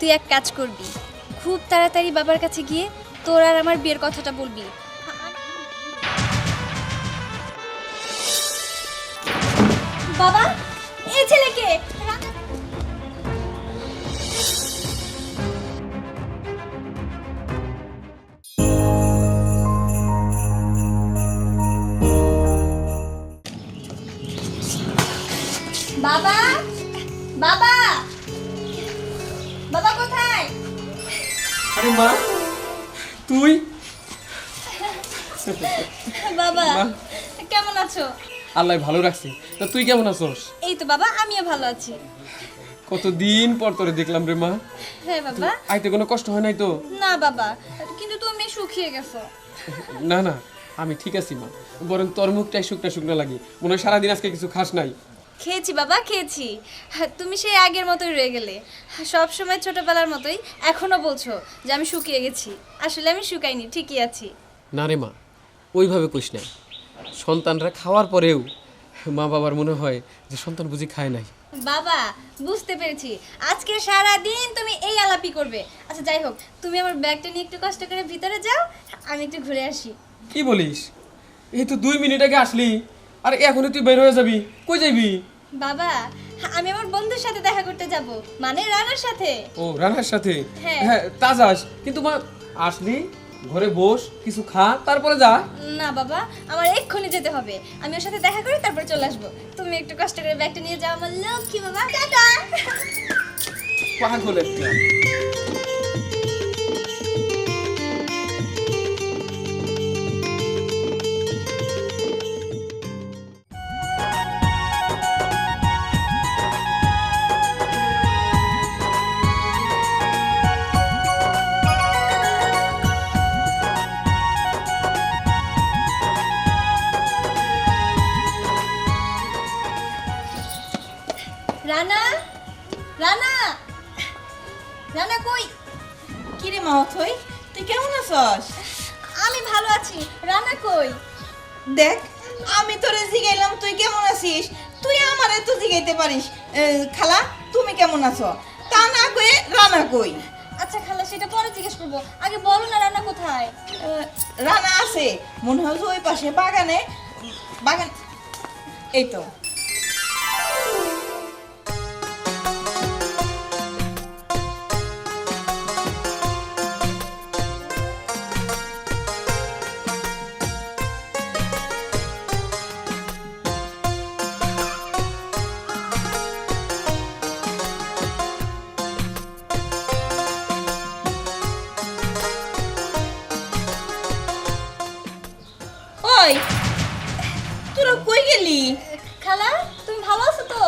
তুই এক কাজ করবি। খুব তাড়াতাড়ি বাবার কাছে গিয়ে তোর আর আমার বিয়ের কথাটা বলবি। বাবা, এই ছেলেকে বাবা কোথায়? আরে মা তুই? বাবা। কেমন আছো? আল্লাহ ভালো রাখছি। তা তুই কেমন আছোস? এই তো বাবা আমিও ভালো আছি। কতদিন পর তোরে দেখলাম রে মা। হ্যাঁ বাবা। আইতে কোনো কষ্ট হয় নাই তো? না বাবা কিন্তু তুমি শুকিয়ে গেছো। না না আমি ঠিক আছি মা। বরং তোর মুখটাই শুকনা শুকনা লাগে। মনে হয় সারাদিন আজকে কিছু খাস নাই। খেয়েছি বাবা খেয়েছি। তুমি সেই আগের মতোই রয়ে গেলে। সব সময় ছোটবেলার মতোই এখনও বলছো যে আমি শুকিয়ে গেছি। আসলে আমি শুকাইনি ঠিকই আছি। না রে মা ওইভাবে কইস না সন্তানরা খাওয়ার পরেও মা বাবার মনে হয় যে সন্তান বুঝি খায় নাই। বাবা বুঝতে পেরেছি। আজকে সারা দিন তুমি এই আলাপি করবে। আচ্ছা যাই হোক তুমি আমার ব্যাগটা নিয়ে একটু কষ্ট করে ভিতরে যাও আমি একটু ঘুরে আসি। কি বলিস? এই তো দুই মিনিট আগে আসলি আর এখনই তুই বের হয়ে যাবি। কই যাবি? বাবা আমি আমার বন্ধুর সাথে দেখা করতে যাব। মানে রানার সাথে। ও রানার সাথে? হ্যাঁ। হ্যাঁ তা যাস। কিন্তু মা আসলি ঘরে বস কিছু খা তারপরে যা। না বাবা আমার এক্ষুনি যেতে হবে। আমি ওর সাথে দেখা করে তারপর চলে আসব। তুমি একটু কষ্ট করে ব্যাগটা নিয়ে যাও আমার লক্ষ্মী বাবা। টাটা! পাগল একটা খালা তুমি কেমন আছো? তা না কয়ে রানা কই আচ্ছা খালা সেটা পরে জিজ্ঞেস করব। আগে বলো না রানা কোথায়? রানা আছে। মনে হয় ওই পাশে বাগানে বাগান এই তো। ওই তোরা কই গেলি? খালা তুমি ভালো আছো তো?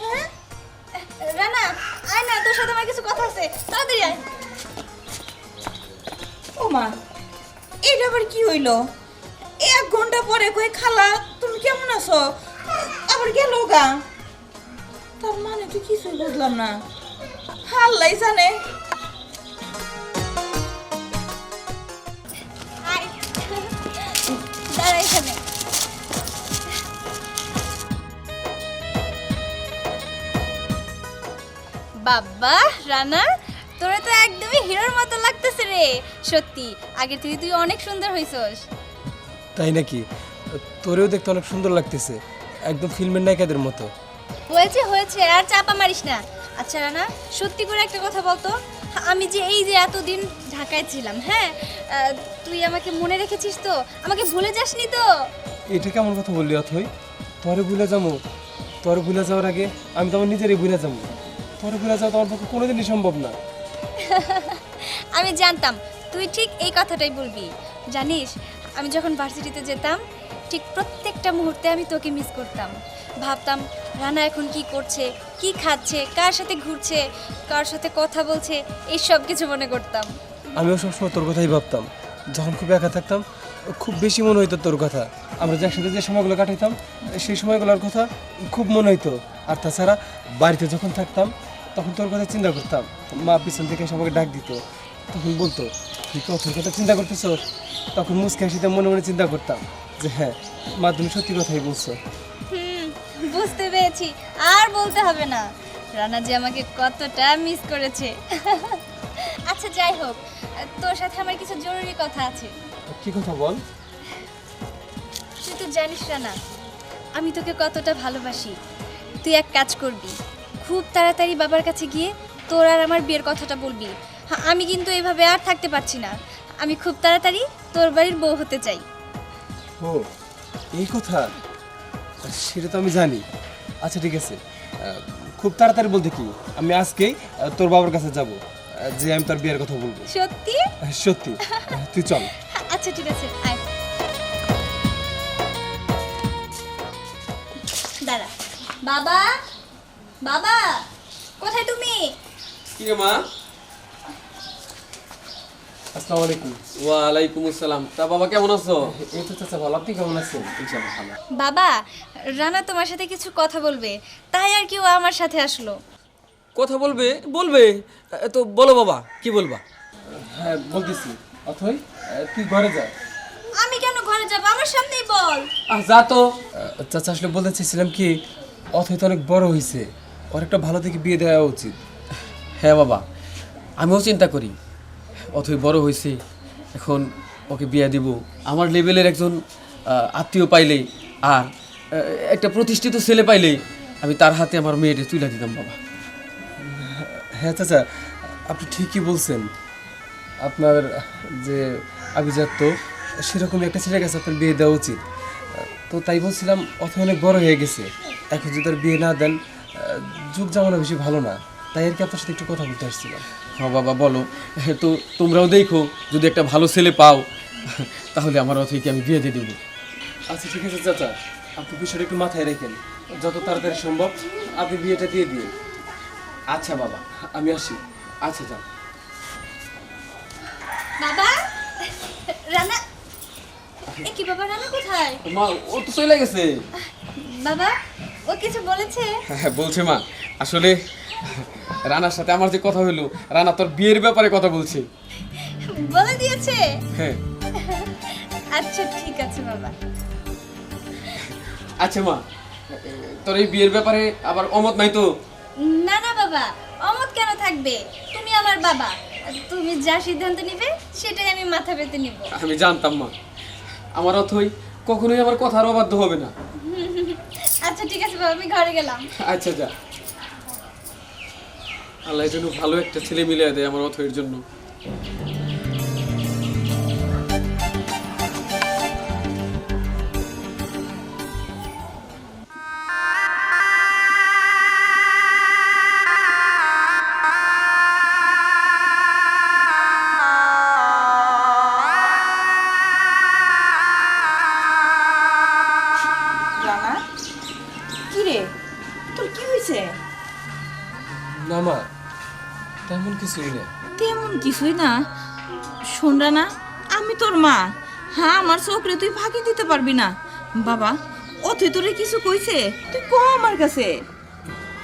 হ্যাঁ? রানা আয় না তোর সাথে আমার কিছু কথা আছে। তাড়াতাড়ি আয়। ও মা এটা আবার কি হইল? এক ঘণ্টা পরে কই খালা তুমি কেমন আছো? আবার গেল গা। তার মানে তো কিছুই বুঝলাম না। হাল্লাই জানে এখানে। বাবা রানা তোরা তো একদমই হিরোর মতো লাগতেছে রে। সত্যি আগের থেকে তুই অনেক সুন্দর হইছস। তাই নাকি? তোরেও দেখতে অনেক সুন্দর লাগতেছে। একদম ফিল্মের নায়িকাদের মতো। হয়েছে হয়েছে আর চাপা মারিস না। আচ্ছা রানা সত্যি করে একটা কথা বলতো। আমি যে এই যে এতদিন ঢাকায় ছিলাম হ্যাঁ? তুই আমাকে মনে রেখেছিস তো? আমাকে ভুলে যাসনি তো? এটা কেমন কথা বললি অথই? তোরে ভুলে যাব। তোরে ভুলে যাওয়ার আগে আমি তো আমার নিজেরই ভুলে যাব। তোরে ভুলে যাওয়া তোমার পক্ষে কোনোদিনই সম্ভব না। আমি জানতাম তুই ঠিক এই কথাটাই বলবি। জানিস আমি যখন ভার্সিটিতে যেতাম ঠিক প্রত্যেকটা মুহূর্তে আমি তোকে মিস করতাম। ভাবতাম, রানা এখন কি করছে, কি খাচ্ছে, কার সাথে ঘুরছে, কার সাথে কথা বলছে, এই সব কিছু মনে করতাম। আমিও সবসময় তোর কথাই ভাবতাম। যখন খুব একা থাকতাম, খুব বেশি মনে হইতো তোর কথা। আমরা যে একসাথে যে সময়গুলো কাটাইতাম, সেই সময়গুলোর কথা খুব মনে হইতো। আর তাছাড়া বাড়িতে যখন থাকতাম, তখন তোর কথা চিন্তা করতাম। মা পিছন থেকে সবাইকে ডাক দিত। তখন বলতো, তুই কি অথর কথা চিন্তা করতেছ তখন মুসকে হাসিতে মনে মনে চিন্তা করতাম। যে হ্যাঁ মা তুমি সত্যি কথাই বলছো। হুম বুঝতে পেরেছি। আর বলতে হবে না। রানা যে আমাকে কতটা মিস করেছে। আচ্ছা যাই হোক তোর সাথে আমার কিছু জরুরি কথা আছে। কি কথা বল? তুই তো জানিস রানা আমি তোকে কতটা ভালোবাসি। তুই এক কাজ করবি খুব তাড়াতাড়ি বাবার কাছে গিয়ে তোর আর আমার বিয়ের কথাটা বলবি। হ্যাঁ, আমি কিন্তু এভাবে আর থাকতে পারছি না। আমি খুব তাড়াতাড়ি তোর বাড়ির বউ হতে চাই। ও এই কথা? সেটা তো আমি জানি। আচ্ছা ঠিক আছে। আহ, খুব তাড়াতাড়ি বলতে কি আমি আজকেই তোর বাবার কাছে যাব। যে আমি তার বিয়ের কথা বলব। সত্যি? সত্যি। তুই চল। আচ্ছা ঠিক আছে আয়। দাঁড়া। বাবা? বাবা? কোথায় তুমি? কি মা? আসসালামু আলাইকুম। ওয়ালাইকুম আসসালাম। তা বাবা কেমন আছো? এই তো চাচা ভালো। আপনি কেমন আছেন? ইনশাআল্লাহ ভালো। বাবা রানা তোমার সাথে কিছু কথা বলবে। তাই আর কি ও আমার সাথে আসলো। কথা বলবে? বলবে। তো বলো বাবা কি বলবা? হ্যাঁ বলতেছি। অথই তুই ঘরে যা। আমি কেন ঘরে যাব? আমার সামনেই বল। আহ যা তো। চাচা আসলে বলতে চাইছিলাম কি অথই তো অনেক বড় হয়েছে ওর একটা ভালো থেকে বিয়ে দেওয়া উচিত। হ্যাঁ বাবা আমিও চিন্তা করি। অথই বড় হয়েছে এখন ওকে বিয়ে দিব। আমার লেভেলের একজন আত্মীয় পাইলেই, আর একটা প্রতিষ্ঠিত ছেলে পাইলেই, আমি তার হাতে আমার মেয়েটা তুলে দিতাম, বাবা। হ্যাঁ চাচা, আপনি ঠিকই বলছেন। আপনার যে আভিজাত্য সেরকম একটা ছেলের কাছে আপনার বিয়ে দেওয়া উচিত। তো তাই বলছিলাম অথবা অনেক বড় হয়ে গেছে। এখন যদি তার বিয়ে না দেন যুগ জামানো বেশি ভালো না। তাই আর কি আপনার সাথে একটু কথা বলতে আসছিলাম। হ্যাঁ বাবা বলো তো তোমরাও দেখো যদি একটা ভালো ছেলে পাও তাহলে আমার অথইকে আমি বিয়ে দিয়ে দেবো? আচ্ছা ঠিক আছে চাচা। আপনি বিষয়টা একটু মাথায় রেখেন। যত তাড়াতাড়ি সম্ভব আপনি বিয়েটা দিয়ে দিন। আচ্ছা বাবা আমি আসি। আচ্ছা যাও। বাবা রানা এ কি বাবা রানা কোথায়? মা ও তো চলে গেছে। বাবা ও কিছু বলেছে? হ্যাঁ বলছে মা আসলে রানার সাথে আমার যে কথা হলো রানা তোর বিয়ের ব্যাপারে কথা বলছে। বলে দিয়েছে? হ্যাঁ। আচ্ছা ঠিক আছে বাবা। আচ্ছা মা তোর এই বিয়ের ব্যাপারে আবার অমত নাই তো? না না বাবা অমত কেন থাকবে? তুমি আমার বাবা। তুমি যা সিদ্ধান্ত নিবে সেটাই আমি মাথা পেতে নিব। আমি জানতাম মা। আমার অথই কখনোই আমার কথার অবাধ্য হবে না। আচ্ছা ঠিক আছে বাবা আমি ঘরে গেলাম। আচ্ছা যা। আল্লাহ যেন ভালো একটা ছেলে মিলিয়ে দেয় আমার অথয়ের জন্য। না। শোন না আমি তোর মা। হ্যাঁ আমার চোখরে তুই ফাঁকি দিতে পারবি না। বাবা অথই তোরে কিছু কইছে? তুই ক আমার কাছে?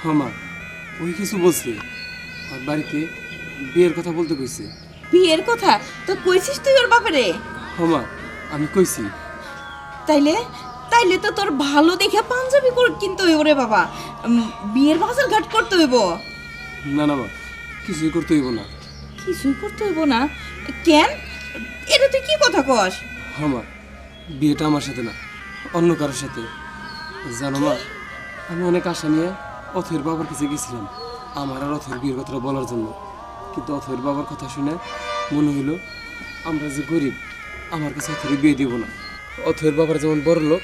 হ্যাঁ মা ওই কিছু বলছে। আর বাড়িতে বিয়ের কথা বলতে কইছে। বিয়ের কথা? তো কইছিস তুই ওর বাপেরে? হ্যাঁ মা আমি কইছি। তাইলে তাইলে তো তোর ভালো দেখে পাঞ্জাবি করে কিনতে হইব রে বাবা। বিয়ের বাজার ঘাট করতে হইব। না না মা কিছুই করতে হইব না। কিছুই করতে হইব না। কেন? এটা তুই কি কথা কস? হ্যাঁ মা, বিয়েটা আমার সাথে না, অন্য কারোর সাথে। জানো মা, আমি অনেক আশা নিয়ে অথের বাবার কাছে গেছিলাম, আমার আর অথের বিয়ের কথাটা বলার জন্য। কিন্তু অথের বাবার কথা শুনে মনে হইল, আমরা যে গরিব, আমার কাছে অথের বিয়ে দিব না। অথের বাবার যেমন বড় লোক,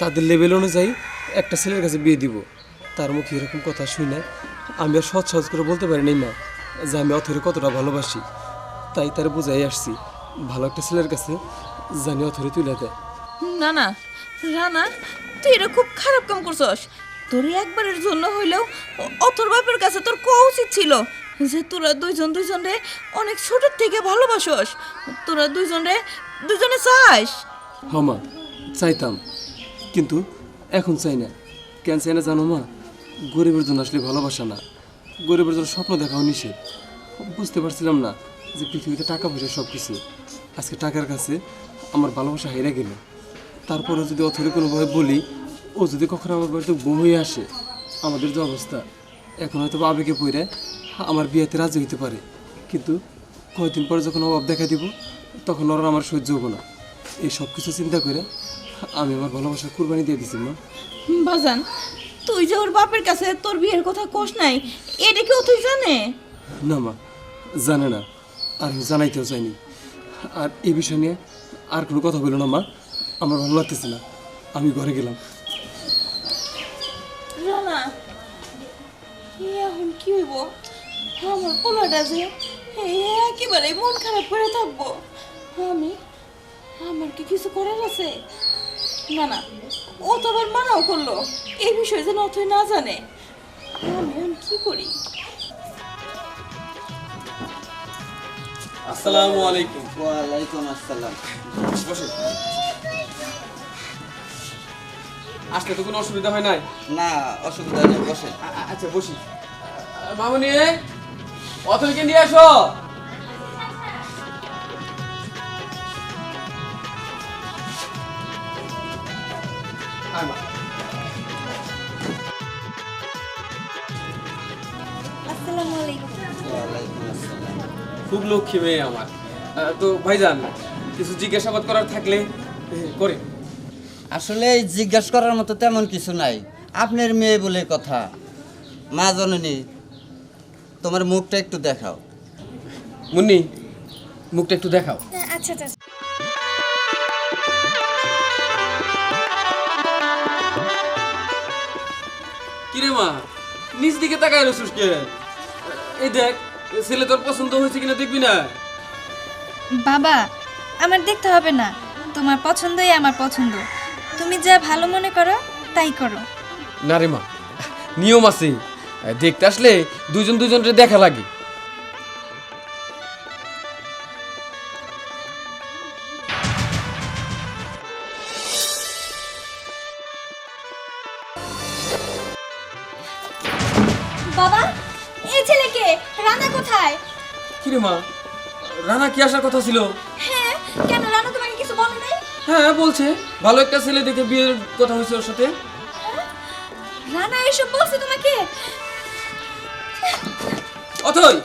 তাদের লেভেল অনুযায়ী একটা ছেলের কাছে বিয়ে দিব। তার মুখে এরকম কথা শুনে আমি আর সৎ সহজ করে বলতে পারি নাই মা। যে আমি অথের কতটা ভালোবাসি তাই তার বুঝাই আসছি। ভালো একটা ছেলের কাছে জানি অথরে তুলে দেয়। না না রানা তুই এটা খুব খারাপ কাম করছস। তোর একবারের জন্য হইলেও অথর বাপের কাছে তোর কোয়া উচিত ছিল যে তোরা দুইজন দুইজনে অনেক ছোটোর থেকে ভালোবাসস। তোরা দুইজন দুইজনে দুইজনে চাস হমা চাইতাম। কিন্তু এখন চাই না। কেন চাই না জানো মা? গরিবের জন্য আসলে ভালোবাসা না। গরিবের জন্য স্বপ্ন দেখাও নিষেধ। বুঝতে পারছিলাম না যে পৃথিবীতে টাকা পয়সা সব কিছু আজকে টাকার কাছে আমার ভালোবাসা হেরে গেল। তারপরে যদি অথরে কোনোভাবে বলি, ও যদি কখনো আমার বাড়িতে বউ হয়ে আসে, আমাদের যে অবস্থা। এখন হয়তো আবেগে পড়ে আমার বিয়েতে রাজি হইতে পারে। কিন্তু কয়েকদিন পরে যখন অভাব দেখা দিব, তখন ওরা আমার সহ্য হব না। এই সব কিছু চিন্তা করে আমি আমার ভালোবাসা কুরবানি দিয়ে দিছি, মা। বাজান, তুই যে ওর বাপের কাছে তোর বিয়ের কথা কোষ নাই এটা কেউ তুই জানে? না মা জানে না। আর আমি জানাইতেও চাইনি। আর এই বিষয় নিয়ে আর কোনো কথা বলো না মা। আমার ভালো লাগতেছে না। আমি ঘরে গেলাম। রানা এখন কি হইব? আমার পোলাটা যে একেবারে মন খারাপ করে থাকব। আমি আমার কি কিছু করার আছে? না না ও তো আবার মানাও করল। এই বিষয়ে যেন অথই না জানে। আমি কি করি? আসসালামু আলাইকুম। ওয়ালাইকুম আসসালাম। বসে। আসলে তো কোনো অসুবিধা হয় নাই? না অসুবিধা নেই আ- আচ্ছা বসি। মামুনি অথলকে নিয়ে আসো। খুব লক্ষ্মী মেয়ে আমার। তো ভাইজান কিছু জিজ্ঞাসাবাদ করার থাকলে করে। আসলে এই জিজ্ঞাসা করার মতো তেমন কিছু নাই। আপনার মেয়ে বলে কথা। মা জননী তোমার মুখটা একটু দেখাও। মুন্নি মুখটা একটু দেখাও। আচ্ছা আচ্ছা কিরে মা নিচ দিকে তাকায় রসুস কে? এই দেখ ছেলে তোর পছন্দ হয়েছে কিনা দেখবি না? বাবা আমার দেখতে হবে না। তোমার পছন্দই আমার পছন্দ। তুমি যা ভালো মনে করো তাই করো। না রে মা নিয়ম আছে। দেখতে আসলে দুজন দুজনকে দেখা লাগে। কিরে মা? রানা কি আসার কথা ছিল? হ্যাঁ কেন রানা তোমাকে কিছু বলে নাই? হ্যাঁ বলছে। ভালো একটা ছেলে দেখে বিয়ের কথা হয়েছে ওর সাথে। রানা এসব বলছে তোমাকে? অথই!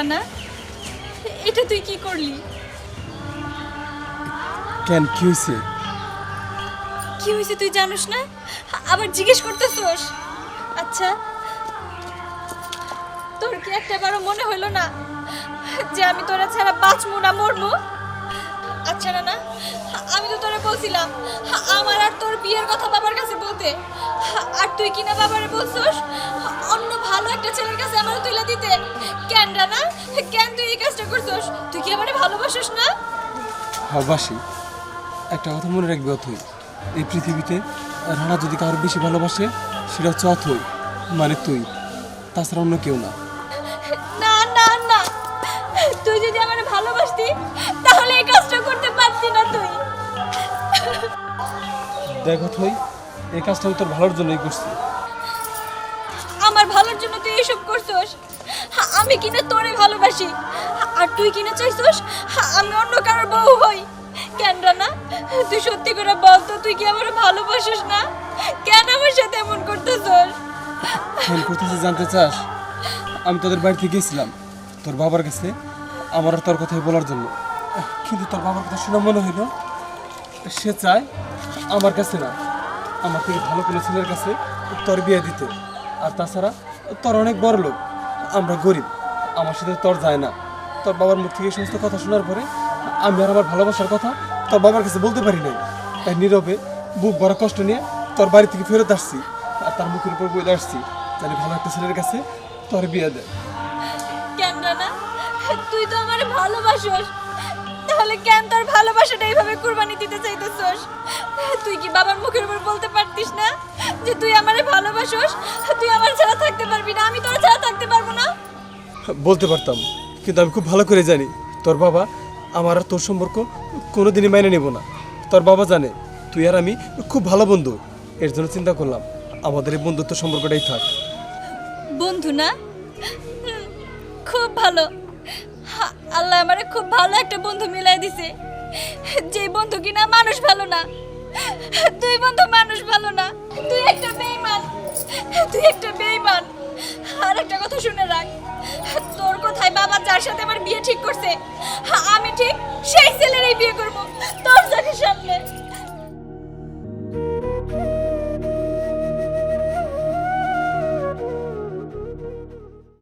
রানা এটা তুই কি করলি? কেন কি হয়েছে কি হয়েছে তুই জানিস না? আবার জিজ্ঞেস করতেছস? আচ্ছা তোর কি একটা বারো মনে হলো না যে আমি তোরা ছাড়া বাঁচবো না মরবো? আচ্ছা না? না আমি তো তোরা বলছিলাম আমার আর তোর বিয়ের কথা বাবার কাছে বলতে। আর তুই কিনা বাবারে বলছস? অন্য ভালো একটা ছেলের কাছে আমার তুইলা দিতে। কেন রানা কেন তুই এই কাজটা করছস? তুই কি আমারে ভালোবাসিস না? হ্যাঁ বাসি একটা কথা মনে রাখবে অথই। এই পৃথিবীতে রানা যদি কারোর বেশি ভালোবাসে সেটা হচ্ছে অথই মানে তুই। তাছাড়া অন্য কেউ না। না না না। তুই যদি আমার ভালোবাসতি তাহলে এই কাজটা করতে পারতি না তুই? দেখ অথই এই কাজটা আমি তোর ভালোর জন্যই করছি। আমার ভালোর জন্য তুই এসব করছস? আমি কিনা তোরে ভালোবাসি। আর তুই কিনা চাইছস আমি অন্য কারোর বউ হই। কেন না তুই সত্যি করে বল তো তুই কি আমার ভালোবাসিস না? কেন আমার সাথে এমন করতেছস? ফোন করতেছে জানতে চাস আমি তোদের বাড়িতে গেছিলাম তোর বাবার কাছে আমার তোর কথাই বলার জন্য। কিন্তু তোর বাবার কথা শুনে মনে হইল সে চায় আমার কাছে না। আমার থেকে ভালো কোনো ছেলের কাছে তোর বিয়ে দিতে। আর তাছাড়া তোর অনেক বড় লোক। আমরা গরিব। আমার সাথে তোর যায় না। তোর বাবার মুখ থেকে সমস্ত কথা শোনার পরে আমি আর আমার ভালোবাসার কথা তোর বাবার কাছে বলতে পারি নাই। তাই নীরবে বুক ভরা কষ্ট নিয়ে তোর বাড়ি থেকে ফেরত আসছি আর তার মুখের উপর বলে আসছি জানি ভালো একটা ছেলের কাছে তোর বিয়ে দেয়। কেন তুই তো আমার তাহলে কেন তোর ভালোবাসাটা এইভাবে কুরবানি দিতে চাইতেছস? তুই কি বাবার মুখের উপর বলতে পারতিস না যে তুই আমারে ভালোবাসোস? তুই আমার ছাড়া থাকতে পারবি না আমি তোর ছাড়া থাকতে পারব না। বলতে পারতাম কিন্তু আমি খুব ভালো করে জানি। তোর বাবা আমার আর তোর সম্পর্ক কোনোদিনই মাইনে নেব না। তোর বাবা জানে তুই আর আমি খুব ভালো বন্ধু। এর জন্য চিন্তা করলাম আমাদের এই বন্ধুত্ব সম্পর্কটাই থাক। বন্ধু না? খুব ভালো। আল্লাহ আমারে খুব ভালো একটা বন্ধু মিলাই দিছে। যে বন্ধু কিনা মানুষ ভালো না তুই বন্ধু মানুষ ভালো না, তুই একটা বেইমান তুই একটা বেইমান আর একটা কথা শুনে রাখ, তোর কোথায় বাবা যার সাথে আমার বিয়ে ঠিক করছে, আমি ঠিক সেই ছেলেরই বিয়ে করব, তোর চোখের সামনে।